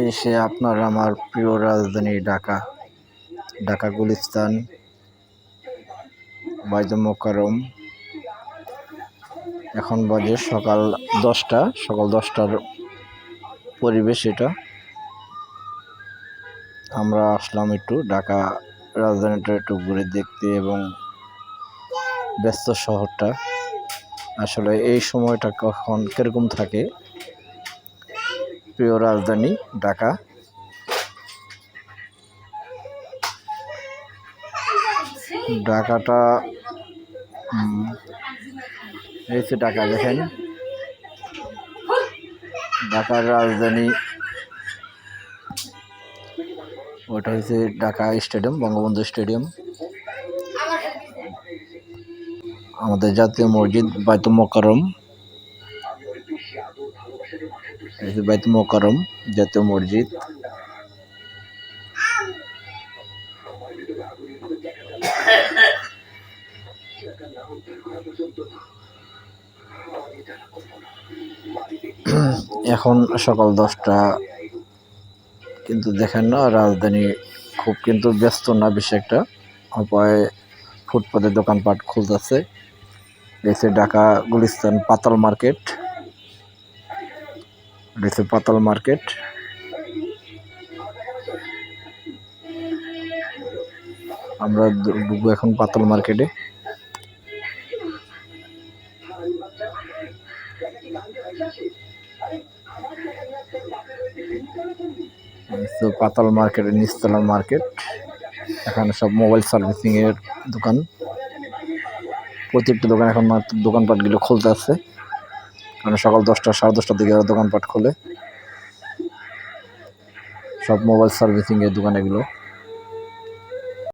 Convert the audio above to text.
এসে আপনার আমার প্রিয় রাজধানী ঢাকা ঢাকা গুলিস্তান, বাইদুল মোকারম এখন বাজে সকাল দশটা, সকাল দশটার পরিবেশ এটা। আমরা আসলাম একটু ঢাকা রাজধানীটা একটু ঘুরে দেখতে এবং ব্যস্ত শহরটা। আসলে এই সময়টা কখন কীরকম থাকে প্রিয় রাজধানী ঢাকা। ঢাকাটা হচ্ছে ঢাকা দেখেন। ঢাকার রাজধানী, ওটা হচ্ছে ঢাকা স্টেডিয়াম, বঙ্গবন্ধু স্টেডিয়াম। আমাদের জাতীয় মসজিদ বাইতুল মোকারম যে মোকারম জাতীয় মসজিদ। এখন সকাল দশটা, কিন্তু দেখেন না, রাজধানী খুব কিন্তু ব্যস্ত না, বেশি একটা। উপায় ফুটপাতে দোকানপাট খুলতেছে। এসে ঢাকা গুলিস্তান পাতাল মার্কেট। এসে পাতাল মার্কেট। আমরা ঢুকবো এখন পাতাল মার্কেটে। পাতাল মার্কেটের নিচতলার মার্কেট। এখানে সব মোবাইল সার্ভিসিং এর দোকান। প্রত্যেকটা দোকান এখন দোকানপাটগুলো খুলতে আছে। কারণ সকাল দশটা সাড়ে দশটার দিকে দোকানপাট খোলে। সব মোবাইল সার্ভিসিংয়ের দোকান এগুলো।